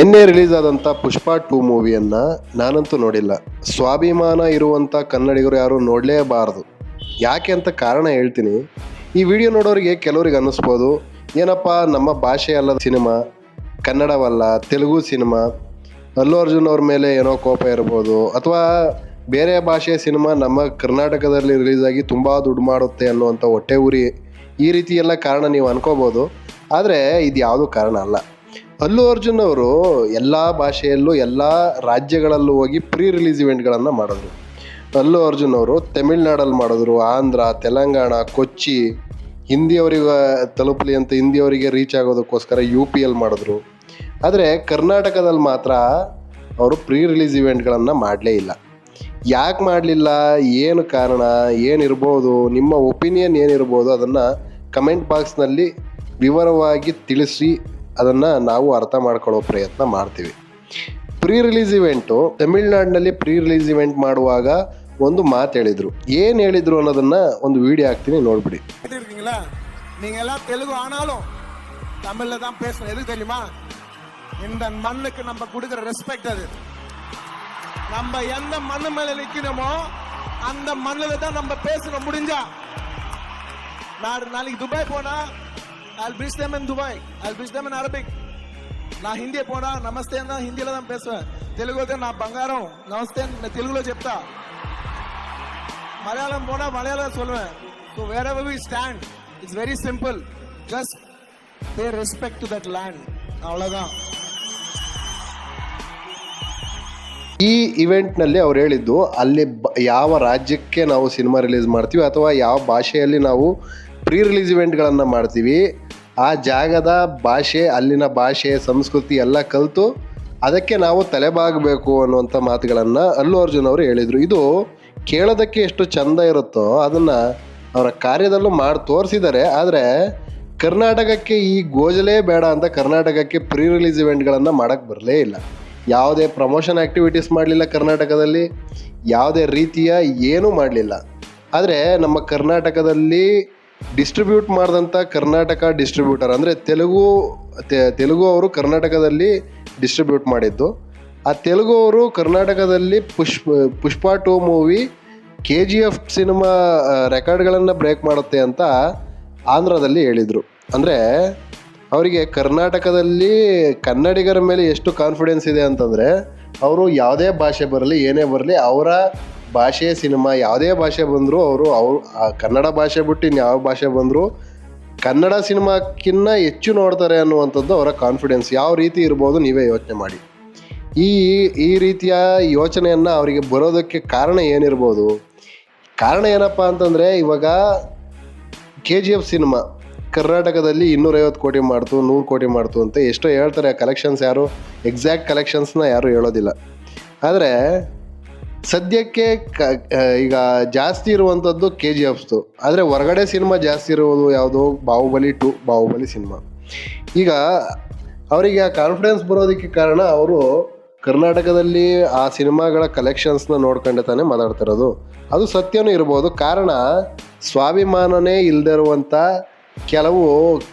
ನಿನ್ನೆ ರಿಲೀಸ್ ಆದಂಥ ಪುಷ್ಪ ಟೂ ಮೂವಿಯನ್ನು ನಾನಂತೂ ನೋಡಿಲ್ಲ. ಸ್ವಾಭಿಮಾನ ಇರುವಂಥ ಕನ್ನಡಿಗರು ಯಾರು ನೋಡಲೇಬಾರದು. ಯಾಕೆ ಅಂತ ಕಾರಣ ಹೇಳ್ತೀನಿ. ಈ ವಿಡಿಯೋ ನೋಡೋರಿಗೆ ಕೆಲವ್ರಿಗೆ ಅನ್ನಿಸ್ಬೋದು, ಏನಪ್ಪ ನಮ್ಮ ಭಾಷೆ ಅಲ್ಲದ ಸಿನಿಮಾ, ಕನ್ನಡವಲ್ಲ, ತೆಲುಗು ಸಿನಿಮಾ, ಅಲ್ಲು ಅರ್ಜುನ್ ಅವ್ರ ಮೇಲೆ ಏನೋ ಕೋಪ ಇರ್ಬೋದು, ಅಥವಾ ಬೇರೆ ಭಾಷೆಯ ಸಿನಿಮಾ ನಮ್ಮ ಕರ್ನಾಟಕದಲ್ಲಿ ರಿಲೀಸ್ ಆಗಿ ತುಂಬ ದುಡ್ಡು ಮಾಡುತ್ತೆ ಅನ್ನುವಂಥ ಹೊಟ್ಟೆ ಉರಿ ಈ ರೀತಿ ಎಲ್ಲ ಕಾರಣ ನೀವು ಅನ್ಕೋಬೋದು. ಆದರೆ ಇದು ಯಾವುದೂ ಕಾರಣ ಅಲ್ಲ. ಅಲ್ಲು ಅರ್ಜುನ್ ಅವರು ಎಲ್ಲ ಭಾಷೆಯಲ್ಲೂ, ಎಲ್ಲ ರಾಜ್ಯಗಳಲ್ಲೂ ಹೋಗಿ ಪ್ರೀ ರಿಲೀಸ್ ಇವೆಂಟ್ಗಳನ್ನು ಮಾಡಿದ್ರು. ಅಲ್ಲು ಅರ್ಜುನ್ ಅವರು ತಮಿಳ್ನಾಡಲ್ಲಿ ಮಾಡಿದ್ರು, ಆಂಧ್ರ, ತೆಲಂಗಾಣ, ಕೊಚ್ಚಿ, ಹಿಂದಿಯವರಿಗೆ ತಲುಪಲಿ ಅಂತ ಹಿಂದಿಯವರಿಗೆ ರೀಚ್ ಆಗೋದಕ್ಕೋಸ್ಕರ ಯು ಪಿ ಎಲ್ ಮಾಡಿದ್ರು. ಆದರೆ ಕರ್ನಾಟಕದಲ್ಲಿ ಮಾತ್ರ ಅವರು ಪ್ರೀ ರಿಲೀಸ್ ಇವೆಂಟ್ಗಳನ್ನು ಮಾಡಲೇ ಇಲ್ಲ. ಯಾಕೆ ಮಾಡಲಿಲ್ಲ, ಏನು ಕಾರಣ, ಏನಿರ್ಬೋದು, ನಿಮ್ಮ ಒಪಿನಿಯನ್ ಏನಿರ್ಬೋದು ಅದನ್ನು ಕಮೆಂಟ್ ಬಾಕ್ಸ್ನಲ್ಲಿ ವಿವರವಾಗಿ ತಿಳಿಸಿ ಅದನ್ನು ನಾವು ಅರ್ಥ ಮಾಡ್ಕೊಳ್ಳೋ ಪ್ರಯತ್ನ ಮಾಡ್ತೀವಿ ಪ್ರೀ ರಿಲೀಸ್ ಇವೆಂಟು ತಮಿಳ್ನಾಡಿನಲ್ಲಿ ಪ್ರೀ ರಿಲೀಸ್ ಇವೆಂಟ್ ಮಾಡುವಾಗ ಒಂದು ಮಾತು ಹೇಳಿದರು ಏನು ಹೇಳಿದರು ಅನ್ನೋದನ್ನು ಒಂದು ವಿಡಿಯೋ ಹಾಕ್ತೀನಿ ನೋಡ್ಬಿಡಿ கேட்டு இருக்கீங்களா நீங்க எல்லாம் தெலுங்கு ஆனாலும் தமிழ்ல தான் பேசணும் எதுக்கு தெரியுமா இந்த மண்ணுக்கு நம்ம கொடுக்கிற ரெஸ்பெக்ட் அது நம்ம எந்த மண்ணு மேல நிக்கணுமோ அந்த மண்ணுல தான் நம்ம பேசணும் முடிஞ்சா நான் நாளைக்கு துபாய் போனா I'll wish them in Dubai. I'll wish them in Arabic. నా హిందీ పోనా నమస్తే అన్న హిందీలో నేను పేసా తెలుగు అయితే నా బంగారం నమస్తే నేను తెలుగులో చెప్తా మలయాళం పోనా మలయాళం சொல்லுவேன் so wherever we stand it's very simple just pay respect to that land అవ్వలదాం ಈ ಇವೆಂಟ್ನಲ್ಲಿ ಅವ್ರು ಹೇಳಿದ್ದು ಅಲ್ಲಿ ಯಾವ ರಾಜ್ಯಕ್ಕೆ ನಾವು ಸಿನಿಮಾ ರಿಲೀಸ್ ಮಾಡ್ತೀವಿ ಅಥವಾ ಯಾವ ಭಾಷೆಯಲ್ಲಿ ನಾವು ಪ್ರೀ ರಿಲೀಸ್ ಇವೆಂಟ್ಗಳನ್ನು ಮಾಡ್ತೀವಿ ಆ ಜಾಗದ ಭಾಷೆ, ಅಲ್ಲಿನ ಭಾಷೆ, ಸಂಸ್ಕೃತಿ ಎಲ್ಲ ಕಲಿತು ಅದಕ್ಕೆ ನಾವು ತಲೆಬಾಗಬೇಕು ಅನ್ನುವಂಥ ಮಾತುಗಳನ್ನು ಅಲ್ಲು ಅರ್ಜುನ್ ಅವರು ಹೇಳಿದರು. ಇದು ಕೇಳೋದಕ್ಕೆ ಎಷ್ಟು ಚಂದ ಇರುತ್ತೋ ಅದನ್ನು ಅವರ ಕಾರ್ಯದಲ್ಲೂ ಮಾಡಿ ತೋರಿಸಿದ್ದಾರೆ. ಆದರೆ ಕರ್ನಾಟಕಕ್ಕೆ ಈ ಗೋಜಲೇ ಬೇಡ ಅಂತ ಕರ್ನಾಟಕಕ್ಕೆ ಪ್ರೀ ರಿಲೀಸ್ ಇವೆಂಟ್ಗಳನ್ನು ಮಾಡೋಕ್ಕೆ ಬರಲೇ ಇಲ್ಲ. ಯಾವುದೇ ಪ್ರಮೋಷನ್ ಆ್ಯಕ್ಟಿವಿಟೀಸ್ ಮಾಡಲಿಲ್ಲ ಕರ್ನಾಟಕದಲ್ಲಿ, ಯಾವುದೇ ರೀತಿಯ ಏನೂ ಮಾಡಲಿಲ್ಲ. ಆದರೆ ನಮ್ಮ ಕರ್ನಾಟಕದಲ್ಲಿ ಡಿಸ್ಟ್ರಿಬ್ಯೂಟ್ ಮಾಡಿದಂಥ ಕರ್ನಾಟಕ ಡಿಸ್ಟ್ರಿಬ್ಯೂಟರ್ ಅಂದರೆ ತೆಲುಗು ತೆಲುಗು ಅವರು ಕರ್ನಾಟಕದಲ್ಲಿ ಡಿಸ್ಟ್ರಿಬ್ಯೂಟ್ ಮಾಡಿದ್ದು. ಆ ತೆಲುಗು ಅವರು ಕರ್ನಾಟಕದಲ್ಲಿ Pushpa Pushpa two movie, K G F cinema ರೆಕಾರ್ಡ್ಗಳನ್ನು break ಮಾಡುತ್ತೆ ಅಂತ ಆಂಧ್ರದಲ್ಲಿ ಹೇಳಿದರು. ಅಂದರೆ ಅವರಿಗೆ ಕರ್ನಾಟಕದಲ್ಲಿ ಕನ್ನಡಿಗರ ಮೇಲೆ ಎಷ್ಟು ಕಾನ್ಫಿಡೆನ್ಸ್ ಇದೆ ಅಂತಂದರೆ, ಅವರು ಯಾವುದೇ ಭಾಷೆ ಬರಲಿ, ಏನೇ ಬರಲಿ, ಅವರ ಭಾಷೆ, ಸಿನಿಮಾ ಯಾವುದೇ ಭಾಷೆ ಬಂದರೂ ಅವರು ಅವ್ರು, ಆ ಕನ್ನಡ ಭಾಷೆ ಬಿಟ್ಟು ಇನ್ಯಾವ ಭಾಷೆ ಬಂದರೂ ಕನ್ನಡ ಸಿನಿಮಾಕ್ಕಿನ್ನ ಹೆಚ್ಚು ನೋಡ್ತಾರೆ ಅನ್ನುವಂಥದ್ದು ಅವರ ಕಾನ್ಫಿಡೆನ್ಸ್ ಯಾವ ರೀತಿ ಇರ್ಬೋದು ನೀವೇ ಯೋಚನೆ ಮಾಡಿ. ಈ ಈ ರೀತಿಯ ಯೋಚನೆಯನ್ನು ಅವರಿಗೆ ಬರೋದಕ್ಕೆ ಕಾರಣ ಏನಿರ್ಬೋದು? ಕಾರಣ ಏನಪ್ಪ ಅಂತಂದರೆ ಇವಾಗ ಕೆ ಜಿ ಎಫ್ ಸಿನಿಮಾ ಕರ್ನಾಟಕದಲ್ಲಿ ಇನ್ನೂರೈವತ್ತು ಕೋಟಿ ಮಾಡ್ತು, ನೂರು ಕೋಟಿ ಮಾಡ್ತು ಅಂತ ಎಷ್ಟೋ ಹೇಳ್ತಾರೆ ಕಲೆಕ್ಷನ್ಸ್ ಯಾರು? ಎಕ್ಸಾಕ್ಟ್ ಕಲೆಕ್ಷನ್ಸ್ನ ಯಾರು ಹೇಳೋದಿಲ್ಲ. ಆದರೆ ಸದ್ಯಕ್ಕೆ ಈಗ ಜಾಸ್ತಿ ಇರುವಂಥದ್ದು ಕೆ ಜಿ ಎಫ್ಸ್ದು ಆದರೆ ಹೊರಗಡೆ ಸಿನಿಮಾ ಜಾಸ್ತಿ ಇರುವುದು ಯಾವುದು ಬಾಹುಬಲಿ ಟು, ಬಾಹುಬಲಿ ಸಿನಿಮಾ. ಈಗ ಅವರಿಗೆ ಆ ಕಾನ್ಫಿಡೆನ್ಸ್ ಬರೋದಕ್ಕೆ ಕಾರಣ ಅವರು ಕರ್ನಾಟಕದಲ್ಲಿ ಆ ಸಿನಿಮಾಗಳ ಕಲೆಕ್ಷನ್ಸ್ನ ನೋಡ್ಕೊಂಡೆ ತಾನೇ ಮಾತಾಡ್ತಿರೋದು. ಅದು ಸತ್ಯನೂ ಇರ್ಬೋದು. ಕಾರಣ ಸ್ವಾಭಿಮಾನನೇ ಇಲ್ಲದಿರುವಂಥ ಕೆಲವು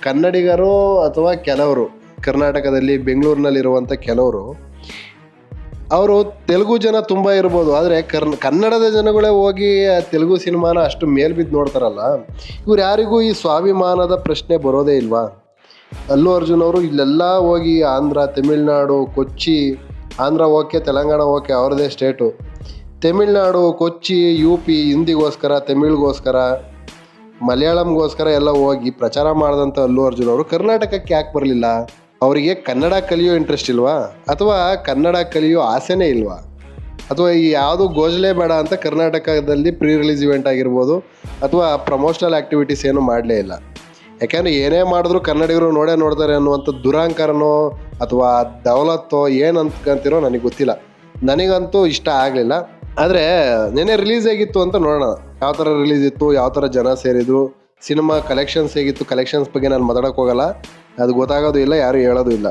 ಕನ್ನಡಿಗರು ಅಥವಾ ಕೆಲವರು, ಕರ್ನಾಟಕದಲ್ಲಿ ಬೆಂಗಳೂರಿನಲ್ಲಿರುವಂಥ ಕೆಲವರು ಅವರು ತೆಲುಗು ಜನ ತುಂಬ ಇರ್ಬೋದು, ಆದರೆ ಕರ್ನ, ಕನ್ನಡದ ಜನಗಳೇ ಹೋಗಿ ತೆಲುಗು ಸಿನಿಮಾನ ಅಷ್ಟು ಮೇಲ್ಬಿದ್ದು ನೋಡ್ತಾರಲ್ಲ, ಇವ್ರು ಯಾರಿಗೂ ಈ ಸ್ವಾಭಿಮಾನದ ಪ್ರಶ್ನೆ ಬರೋದೇ ಇಲ್ವಾ? ಅಲ್ಲು ಅರ್ಜುನ್ ಅವರು ಇಲ್ಲೆಲ್ಲ ಹೋಗಿ ಆಂಧ್ರ, ತಮಿಳ್ನಾಡು, ಕೊಚ್ಚಿ, ಆಂಧ್ರ ಓಕೆ ತೆಲಂಗಾಣ ಓಕೆ ಅವ್ರದ್ದೇ state. Tamilnadu, Kochi, U P, ಹಿಂದಿಗೋಸ್ಕರ, ತಮಿಳ್ಗೋಸ್ಕರ, ಮಲಯಾಳಂಗೋಸ್ಕರ ಎಲ್ಲ ಹೋಗಿ ಪ್ರಚಾರ ಮಾಡಿದಂಥ ಅಲ್ಲು ಅರ್ಜುನ್ ಅವರು. ಕರ್ನಾಟಕಕ್ಕೆ ಯಾಕೆ ಬರಲಿಲ್ಲ? ಅವರಿಗೆ ಕನ್ನಡ ಕಲಿಯೋ ಇಂಟ್ರೆಸ್ಟ್ ಇಲ್ವಾ? ಅಥವಾ ಕನ್ನಡ ಕಲಿಯೋ ಆಸೆನೇ ಇಲ್ವಾ? ಅಥವಾ ಈ ಯಾವುದು ಗೋಜಲೇ ಬೇಡ ಅಂತ ಕರ್ನಾಟಕದಲ್ಲಿ ಪ್ರೀ ರಿಲೀಸ್ ಇವೆಂಟ್ ಆಗಿರ್ಬೋದು ಅಥವಾ ಪ್ರಮೋಷನಲ್ ಆ್ಯಕ್ಟಿವಿಟೀಸ್ ಏನು ಮಾಡಲೇ ಇಲ್ಲ. ಯಾಕೆಂದರೆ ಏನೇ ಮಾಡಿದ್ರು ಕನ್ನಡಿಗರು ನೋಡೇ ನೋಡ್ತಾರೆ ಅನ್ನುವಂಥ ದುರಾಂಕಾರನೋ ಅಥವಾ ದೌಲತ್ತೋ ಏನು ಅಂತಕಂತಿರೋ ನನಗೆ ಗೊತ್ತಿಲ್ಲ. ನನಗಂತೂ ಇಷ್ಟ ಆಗಲಿಲ್ಲ. ಆದರೆ ನೆನೆ ರಿಲೀಸ್ ಆಗಿತ್ತು ಅಂತ ನೋಡೋಣ. ಯಾವ ಥರ ರಿಲೀಸ್ ಇತ್ತು ಯಾವ ಥರ ಜನ ಸೇರಿದ್ರು ಸಿನಿಮಾ ಕಲೆಕ್ಷನ್ಸ್ ಹೇಗಿತ್ತು ಕಲೆಕ್ಷನ್ಸ್ ಬಗ್ಗೆ ನಾನು ಮಾತಾಡೋಕೆ ಹೋಗಲ್ಲ. ಅದು ಗೊತ್ತಾಗೋದು ಇಲ್ಲ, ಯಾರು ಹೇಳೋದು ಇಲ್ಲ.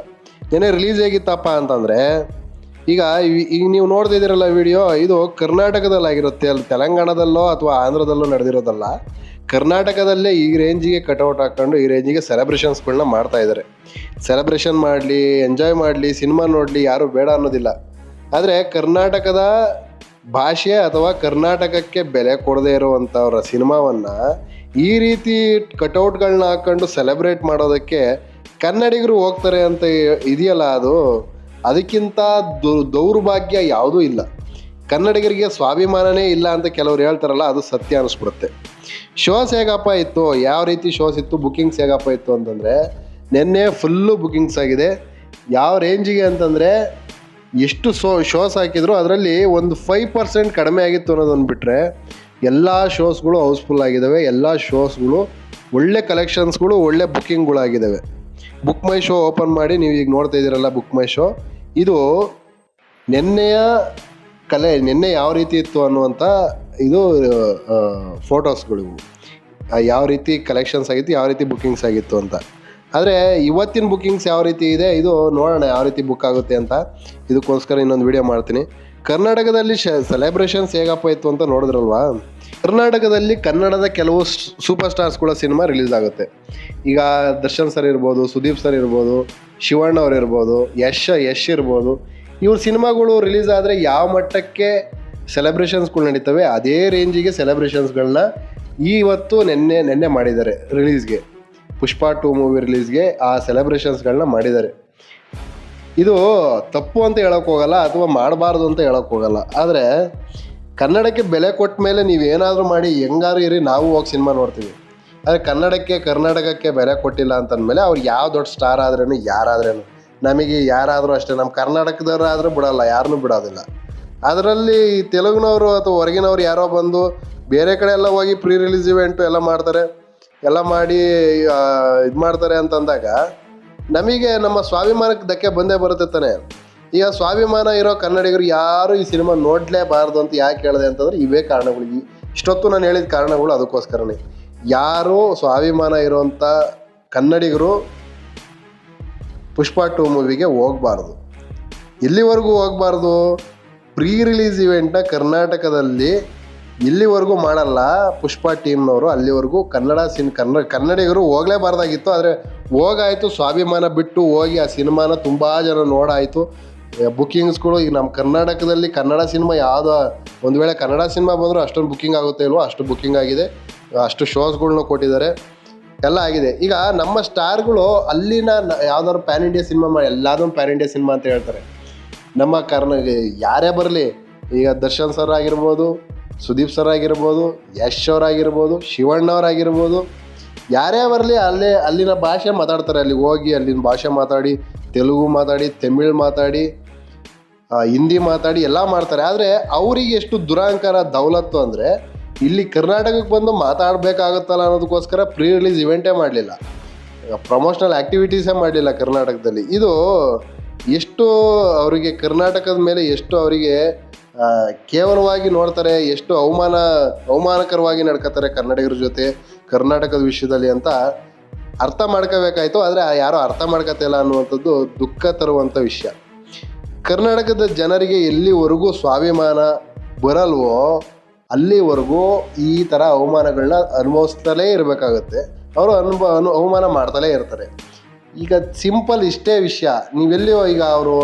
ಏನೇ ರಿಲೀಸ್ ಹೇಗಿತ್ತಪ್ಪ ಅಂತಂದರೆ, ಈಗ ಈಗ ನೀವು ನೋಡ್ತಿದ್ದೀರಲ್ಲ ವಿಡಿಯೋ ಇದು ಕರ್ನಾಟಕದಲ್ಲಿ ಆಗಿರುತ್ತೆ ಅಲ್ಲಿ ತೆಲಂಗಾಣದಲ್ಲೋ ಅಥವಾ ಆಂಧ್ರದಲ್ಲೋ ನಡೆದಿರೋದಲ್ಲ, ಕರ್ನಾಟಕದಲ್ಲೇ ಈ ರೇಂಜಿಗೆ ಕಟೌಟ್ ಹಾಕ್ಕೊಂಡು ಈ ರೇಂಜಿಗೆ ಸೆಲೆಬ್ರೇಷನ್ಸ್ಗಳನ್ನ ಮಾಡ್ತಾ ಇದ್ದಾರೆ ಸೆಲೆಬ್ರೇಷನ್ ಮಾಡಲಿ ಎಂಜಾಯ್ ಮಾಡಲಿ, ಸಿನಿಮಾ ನೋಡಲಿ ಯಾರು ಬೇಡ ಅನ್ನೋದಿಲ್ಲ. ಆದರೆ ಕರ್ನಾಟಕದ ಭಾಷೆ ಅಥವಾ ಕರ್ನಾಟಕಕ್ಕೆ ಬೆಲೆ ಕೊಡದೇ ಇರುವಂಥವ್ರ ಸಿನಿಮಾವನ್ನು ಈ ರೀತಿ ಕಟೌಟ್ಗಳನ್ನ ಹಾಕೊಂಡು ಸೆಲೆಬ್ರೇಟ್ ಮಾಡೋದಕ್ಕೆ ಕನ್ನಡಿಗರು ಹೋಗ್ತಾರೆ ಅಂತ ಇದೆಯಲ್ಲ ಅದು? ಅದಕ್ಕಿಂತ ದೌ- ದೌರ್ಭಾಗ್ಯ ಯಾವುದೂ ಇಲ್ಲ. ಕನ್ನಡಿಗರಿಗೆ ಸ್ವಾಭಿಮಾನನೇ ಇಲ್ಲ ಅಂತ ಕೆಲವ್ರು ಹೇಳ್ತಾರಲ್ಲ, ಅದು ಸತ್ಯ ಅನ್ನಿಸ್ಬಿಡುತ್ತೆ ಶೋಸ್ ಹೇಗಪ್ಪ ಇತ್ತು? ಯಾವ ರೀತಿ ಶೋಸ್ ಇತ್ತು? ಬುಕ್ಕಿಂಗ್ಸ್ ಹೇಗಪ್ಪ ಇತ್ತು ಅಂತಂದರೆ, ನಿನ್ನೆ ಫುಲ್ಲು ಬುಕ್ಕಿಂಗ್ಸ್ ಆಗಿದೆ. ಯಾವ ರೇಂಜಿಗೆ ಅಂತಂದರೆ ಎಷ್ಟು ಶೋ ಶೋಸ್ ಹಾಕಿದ್ರು ಅದರಲ್ಲಿ ಒಂದು ಫೈವ್ ಪರ್ಸೆಂಟ್ ಕಡಿಮೆ ಆಗಿತ್ತು ಅನ್ನೋದನ್ನು ಬಿಟ್ಟರೆ ಎಲ್ಲ ಶೋಸ್ಗಳು ಹೌಸ್ಫುಲ್ ಆಗಿದ್ದಾವೆ ಎಲ್ಲ ಶೋಸ್ಗಳು ಒಳ್ಳೆ ಕಲೆಕ್ಷನ್ಸ್ಗಳು ಒಳ್ಳೆ ಬುಕ್ಕಿಂಗ್ಗಳಾಗಿದ್ದಾವೆ ಬುಕ್ ಮೈ ಶೋ ಓಪನ್ ಮಾಡಿ ನೀವು ಈಗ ನೋಡ್ತಾ ಇದ್ದೀರಲ್ಲ ಬುಕ್ ಮೈ ಶೋ ಇದು ನಿನ್ನೆಯ ಕಲೆ, ನಿನ್ನೆ ಯಾವ ರೀತಿ ಇತ್ತು ಅನ್ನುವಂಥ ಇದು ಫೋಟೋಸ್ಗಳು ಯಾವ ರೀತಿ ಕಲೆಕ್ಷನ್ಸ್ ಆಗಿತ್ತು, ಯಾವ ರೀತಿ ಬುಕ್ಕಿಂಗ್ಸ್ ಆಗಿತ್ತು ಅಂತ. ಆದರೆ ಇವತ್ತಿನ ಬುಕ್ಕಿಂಗ್ಸ್ ಯಾವ ರೀತಿ ಇದೆ, ಇದು ನೋಡೋಣ ಯಾವ ರೀತಿ ಬುಕ್ ಆಗುತ್ತೆ ಅಂತ. ಇದಕ್ಕೋಸ್ಕರ ಇನ್ನೊಂದು ವಿಡಿಯೋ ಮಾಡ್ತೀನಿ. ಕರ್ನಾಟಕದಲ್ಲಿ ಶ ಸೆಲೆಬ್ರೇಷನ್ಸ್ ಹೇಗಪ್ಪ ಇತ್ತು ಅಂತ ನೋಡಿದ್ರಲ್ವಾ? ಕರ್ನಾಟಕದಲ್ಲಿ ಕನ್ನಡದ ಕೆಲವು ಸೂಪರ್ ಸ್ಟಾರ್ಸ್ಗಳ ಸಿನಿಮಾ ರಿಲೀಸ್ ಆಗುತ್ತೆ. ಈಗ ದರ್ಶನ್ ಸರ್ ಇರ್ಬೋದು, ಸುದೀಪ್ ಸರ್ ಇರ್ಬೋದು, ಶಿವಣ್ಣ ಅವ್ರು ಇರ್ಬೋದು, ಯಶ್ ಯಶ್ ಇರ್ಬೋದು. ಇವ್ರ ಸಿನಿಮಾಗಳು ರಿಲೀಸ್ ಆದರೆ ಯಾವ ಮಟ್ಟಕ್ಕೆ ಸೆಲೆಬ್ರೇಷನ್ಸ್ಗಳು ನಡೀತವೆ, ಅದೇ ರೇಂಜಿಗೆ ಸೆಲೆಬ್ರೇಷನ್ಸ್ಗಳನ್ನ ಇವತ್ತು ನಿನ್ನೆ, ನೆನ್ನೆ ಮಾಡಿದ್ದಾರೆ ರಿಲೀಸ್ಗೆ ಪುಷ್ಪ ಟೂ ಮೂವಿ ರಿಲೀಸ್ಗೆ ಆ ಸೆಲೆಬ್ರೇಷನ್ಸ್ಗಳನ್ನ ಮಾಡಿದ್ದಾರೆ. ಇದು ತಪ್ಪು ಅಂತ ಹೇಳೋಕೆ ಹೋಗಲ್ಲ, ಅಥವಾ ಮಾಡಬಾರ್ದು ಅಂತ ಹೇಳೋಕೆ ಹೋಗಲ್ಲ. ಆದರೆ ಕನ್ನಡಕ್ಕೆ ಬೆಲೆ ಕೊಟ್ಟ ಮೇಲೆ ನೀವೇನಾದರೂ ಮಾಡಿ ಹೆಂಗಾರು ಇರಿ, ನಾವು ಹೋಗಿ ಸಿನಿಮಾ ನೋಡ್ತೀವಿ. ಆದರೆ ಕನ್ನಡಕ್ಕೆ, ಕರ್ನಾಟಕಕ್ಕೆ ಬೆಲೆ ಕೊಟ್ಟಿಲ್ಲ ಅಂತಂದಮೇಲೆ ಅವ್ರು ಯಾವ ದೊಡ್ಡ ಸ್ಟಾರ್ ಆದ್ರೇನು ಯಾರಾದ್ರೂ ನಮಗೆ ಯಾರಾದರೂ ಅಷ್ಟೇ ನಮ್ಮ ಕರ್ನಾಟಕದವರಾದರೂ ಬಿಡಲ್ಲ ಯಾರನ್ನೂ ಬಿಡೋದಿಲ್ಲ. ಅದರಲ್ಲಿ ತೆಲುಗಿನವರು ಅಥವಾ ಹೊರಗಿನವ್ರು ಯಾರೋ ಬಂದು ಬೇರೆ ಕಡೆ ಎಲ್ಲ ಹೋಗಿ ಪ್ರೀ ರಿಲೀಸ್ ಇವೆಂಟು ಎಲ್ಲ ಮಾಡ್ತಾರೆ. ಎಲ್ಲ ಮಾಡಿ ಇದು ಮಾಡ್ತಾರೆ ಅಂತಂದಾಗ ನಮಗೆ ನಮ್ಮ ಸ್ವಾಭಿಮಾನಕ್ಕೆ ಧಕ್ಕೆ ಬಂದೇ ಬರುತ್ತೆ ತಾನೆ. ಈಗ ಸ್ವಾಭಿಮಾನ ಇರೋ ಕನ್ನಡಿಗರು ಯಾರು ಈ ಸಿನಿಮಾ ನೋಡಲೇಬಾರ್ದು ಅಂತ ಯಾಕೆ ಹೇಳಿದೆ ಅಂತಂದ್ರೆ ಇವೇ ಕಾರಣಗಳು. ಈ- ಇಷ್ಟೊತ್ತು ನಾನು ಹೇಳಿದ ಕಾರಣಗಳು ಅದಕ್ಕೋಸ್ಕರನೇ. ಯಾರು ಸ್ವಾಭಿಮಾನ ಇರೋಂಥ ಕನ್ನಡಿಗರು ಪುಷ್ಪ ಟು ಮೂವಿಗೆ ಹೋಗಬಾರ್ದು. ಎಲ್ಲಿವರೆಗೂ ಹೋಗಬಾರ್ದು. ಪ್ರೀ ರಿಲೀಸ್ ಇವೆಂಟ್ನ ಕರ್ನಾಟಕದಲ್ಲಿ ಇಲ್ಲಿವರೆಗೂ ಮಾಡಲ್ಲ. ಪುಷ್ಪ ಟೀಮ್ನವರು ಅಲ್ಲಿವರೆಗೂ ಕನ್ನಡ ಸಿನ್, ಕನ್ನಡ, ಕನ್ನಡಿಗರು ಹೋಗಲೇಬಾರ್ದಾಗಿತ್ತು. ಆದರೆ ಹೋಗಾಯಿತು. ಸ್ವಾಭಿಮಾನ ಬಿಟ್ಟು ಹೋಗಿ ಆ ಸಿನಿಮಾನ ತುಂಬ ಜನ ನೋಡಾಯಿತು. ಬುಕ್ಕಿಂಗ್ಸ್ಗಳು ಈಗ ನಮ್ಮ ಕರ್ನಾಟಕದಲ್ಲಿ ಕನ್ನಡ ಸಿನಿಮಾ ಯಾವುದೋ ಒಂದು ವೇಳೆ ಕನ್ನಡ ಸಿನಿಮಾ ಬಂದರೂ ಅಷ್ಟೊಂದು ಬುಕ್ಕಿಂಗ್ ಆಗುತ್ತೆ ಇಲ್ವೋ ಅಷ್ಟು ಬುಕ್ಕಿಂಗ್ ಆಗಿದೆ. ಅಷ್ಟು ಶೋಸ್ಗಳ್ನ ಕೊಟ್ಟಿದ್ದಾರೆ. ಎಲ್ಲ ಆಗಿದೆ. ಈಗ ನಮ್ಮ ಸ್ಟಾರ್ಗಳು ಅಲ್ಲಿನ ಯಾವ್ದಾದ್ರು ಪ್ಯಾನ್ ಇಂಡಿಯಾ ಸಿನಿಮಾ ಮಾಡಿ, ಎಲ್ಲಾದ್ರೂ ಪ್ಯಾನ್ ಇಂಡಿಯಾ ಸಿನಿಮಾ ಅಂತ ಹೇಳ್ತಾರೆ. ನಮ್ಮ ಕರ್ನ, ಯಾರೇ ಬರಲಿ, ಈಗ ದರ್ಶನ್ ಸರ್ ಆಗಿರ್ಬೋದು ಸುದೀಪ್ ಸರ್ ಆಗಿರ್ಬೋದು, ಯಶ್ ಅವರಾಗಿರ್ಬೋದು ಶಿವಣ್ಣ ಅವರಾಗಿರ್ಬೋದು ಯಾರೇ ಬರಲಿ ಅಲ್ಲೇ, ಅಲ್ಲಿನ ಭಾಷೆ ಮಾತಾಡ್ತಾರೆ. ಅಲ್ಲಿ ಹೋಗಿ ಅಲ್ಲಿನ ಭಾಷೆ ಮಾತಾಡಿ, ತೆಲುಗು ಮಾತಾಡಿ, ತಮಿಳ್ ಮಾತಾಡಿ ಹಿಂದಿ ಮಾತಾಡಿ ಎಲ್ಲ ಮಾಡ್ತಾರೆ. ಆದರೆ ಅವರಿಗೆ ಎಷ್ಟು ದುರಾಂಕಾರ, ದೌಲತ್ತು ಅಂದರೆ ಇಲ್ಲಿ ಕರ್ನಾಟಕಕ್ಕೆ ಬಂದು ಮಾತಾಡಬೇಕಾಗುತ್ತಲ್ಲ ಅನ್ನೋದಕ್ಕೋಸ್ಕರ ಪ್ರೀ ರಿಲೀಸ್ ಇವೆಂಟೇ ಮಾಡಲಿಲ್ಲ. ಪ್ರಮೋಷನಲ್ ಆ್ಯಕ್ಟಿವಿಟೀಸೇ ಮಾಡಲಿಲ್ಲ ಕರ್ನಾಟಕದಲ್ಲಿ. ಇದು ಎಷ್ಟು ಅವರಿಗೆ ಕರ್ನಾಟಕದ ಮೇಲೆ ಎಷ್ಟು ಅವರಿಗೆ ಕೇವಲವಾಗಿ ನೋಡ್ತಾರೆ, ಎಷ್ಟು ಅವಮಾನ, ಅವಮಾನಕರವಾಗಿ ನಡ್ಕೋತಾರೆ ಕನ್ನಡಿಗರ ಜೊತೆ ಕರ್ನಾಟಕದ ವಿಷಯದಲ್ಲಿ ಅಂತ ಅರ್ಥ ಮಾಡ್ಕೋಬೇಕಾಯ್ತು. ಆದರೆ ಯಾರೂ ಅರ್ಥ ಮಾಡ್ಕೋತಿಲ್ಲ ಅನ್ನುವಂಥದ್ದು ದುಃಖ ತರುವಂಥ ವಿಷಯ. ಕರ್ನಾಟಕದ ಜನರಿಗೆ ಎಲ್ಲಿವರೆಗೂ ಸ್ವಾಭಿಮಾನ ಬರಲ್ವೋ, ಅಲ್ಲಿವರೆಗೂ ಈ ಥರ ಅವಮಾನಗಳನ್ನ ಅನುಭವಿಸ್ತಲೇ ಇರಬೇಕಾಗುತ್ತೆ. ಅವರು ಅನುಭವ ಅನು, ಅವಮಾನ ಮಾಡ್ತಲೇ ಇರ್ತಾರೆ. ಈಗ ಸಿಂಪಲ್ ಇಷ್ಟೇ ವಿಷಯ. ನೀವೆಲ್ಲಿಯೋ ಈಗ ಅವರು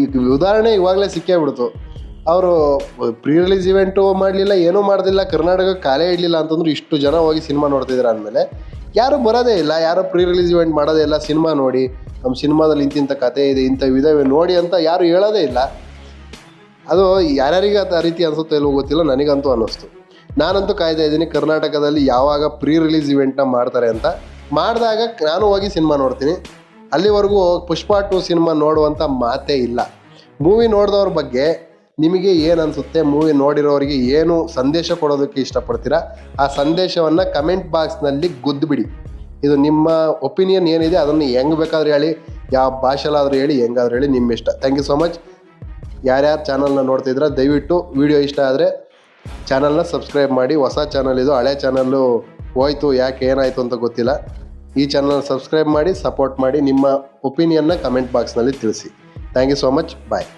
ಈಗ ಉದಾಹರಣೆ ಇವಾಗಲೇ ಸಿಕ್ಕೇ ಬಿಡ್ತು. ಅವರು ಪ್ರೀ ರಿಲೀಸ್ ಇವೆಂಟು ಮಾಡಲಿಲ್ಲ, ಏನೂ ಮಾಡೋದಿಲ್ಲ, ಕರ್ನಾಟಕ ಕಾಲೇ ಇಡಲಿಲ್ಲ ಅಂತಂದ್ರೆ ಇಷ್ಟು ಜನ ಹೋಗಿ ಸಿನಿಮಾ ನೋಡ್ತಿದ್ದಾರೆ ಅಂದಮೇಲೆ ಯಾರು ಬರೋದೇ ಇಲ್ಲ. ಯಾರು ಪ್ರೀ ರಿಲೀಸ್ ಇವೆಂಟ್ ಮಾಡೋದೇ ಇಲ್ಲ, ಸಿನಿಮಾ ನೋಡಿ, ನಮ್ಮ ಸಿನಿಮಾದಲ್ಲಿ ಇಂತಿಂಥ ಕತೆ ಇದೆ ಇಂಥ ವಿಧವೇ ನೋಡಿ ಅಂತ ಯಾರು ಹೇಳೋದೇ ಇಲ್ಲ. ಅದು ಯಾರ್ಯಾರಿಗೆ ಆ ರೀತಿ ಅನಿಸುತ್ತೋ ಇಲ್ಲೋ ಗೊತ್ತಿಲ್ಲ, ನನಗಂತೂ ಅನ್ನಿಸ್ತು. ನಾನಂತೂ ಕಾಯ್ತಾ ಇದ್ದೀನಿ ಕರ್ನಾಟಕದಲ್ಲಿ ಯಾವಾಗ ಪ್ರೀ ರಿಲೀಸ್ ಇವೆಂಟ್ನ ಮಾಡ್ತಾರೆ ಅಂತ. ಮಾಡಿದಾಗ ನಾನು ಹೋಗಿ ಸಿನಿಮಾ ನೋಡ್ತೀನಿ. ಅಲ್ಲಿವರೆಗೂ ಪುಷ್ಪ ಟು ಸಿನಿಮಾ ನೋಡುವಂಥ ಮಾತೇ ಇಲ್ಲ. ಮೂವಿ ನೋಡಿದವ್ರ ಬಗ್ಗೆ ನಿಮಗೆ ಏನು ಅನಿಸುತ್ತೆ? ಮೂವಿ ನೋಡಿರೋರಿಗೆ ಏನು ಸಂದೇಶ ಕೊಡೋದಕ್ಕೆ ಇಷ್ಟಪಡ್ತೀರಾ? ಆ ಸಂದೇಶವನ್ನು ಕಮೆಂಟ್ ಬಾಕ್ಸ್ನಲ್ಲಿ ಗುದ್ದುಬಿಡಿ ಇದು ನಿಮ್ಮ ಒಪಿನಿಯನ್ ಏನಿದೆ ಅದನ್ನು ಹೆಂಗೆ ಬೇಕಾದ್ರೂ ಹೇಳಿ, ಯಾವ ಭಾಷೆಲಾದರೂ ಹೇಳಿ, ಹೆಂಗಾದ್ರೂ ಹೇಳಿ ನಿಮ್ಮ ಇಷ್ಟ. ಥ್ಯಾಂಕ್ ಯು ಸೊ ಮಚ್ ಯಾರ್ಯಾರು ಚಾನಲ್ನ ನೋಡ್ತಿದ್ರೆ ದಯವಿಟ್ಟು ವಿಡಿಯೋ ಇಷ್ಟ ಆದರೆ ಚಾನಲ್ನ ಸಬ್ಸ್ಕ್ರೈಬ್ ಮಾಡಿ. ಹೊಸ ಚಾನಲ್ ಇದು, ಹಳೆ ಚಾನಲ್ಲು ಹೋಯ್ತು, ಯಾಕೆ ಏನಾಯಿತು ಅಂತ ಗೊತ್ತಿಲ್ಲ. ಈ ಚಾನಲ್ನ ಸಬ್ಸ್ಕ್ರೈಬ್ ಮಾಡಿ ಸಪೋರ್ಟ್ ಮಾಡಿ ನಿಮ್ಮ ಒಪಿನಿಯನ್ನ ಕಮೆಂಟ್ ಬಾಕ್ಸ್ನಲ್ಲಿ ತಿಳಿಸಿ thank you so much bye